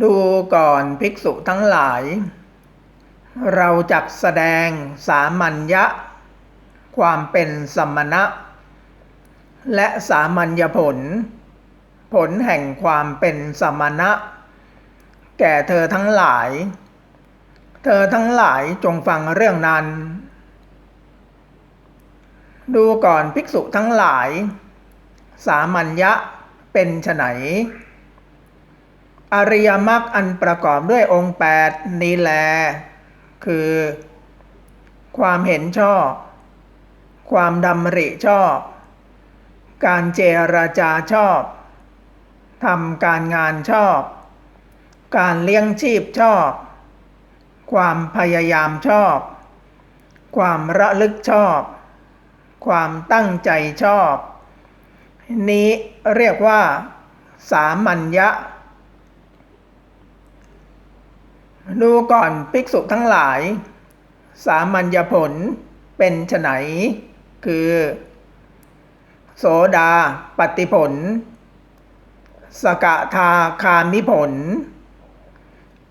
ดูก่อนภิกษุทั้งหลาย เราจักแสดงสามัญญะ ความเป็นสมณะ และสามัญญผล ผลแห่งความเป็นสมณะ แก่เธอทั้งหลาย เธอทั้งหลายจงฟังเรื่องนั้น ดูก่อนภิกษุทั้งหลาย สามัญญะเป็นไฉน อริยมรรคอันประกอบด้วยองค์แปดนี้แล คือ ความเห็นชอบ ความดำริชอบ การเจรจาชอบทำการงานชอบ การเลี้ยงชีพชอบ ความพยายามชอบ ความระลึกชอบ ความตั้งใจชอบ นี้เรียกว่า สามัญญะ ดูก่อนภิกษุทั้งหลาย สามัญญผลเป็นไฉนคือ โสดาปฏิผล สกทาคามิผล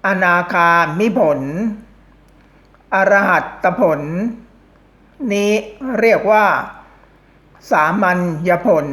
อนาคามิผล อรหัตตผล นี้เรียกว่า สามัญญผล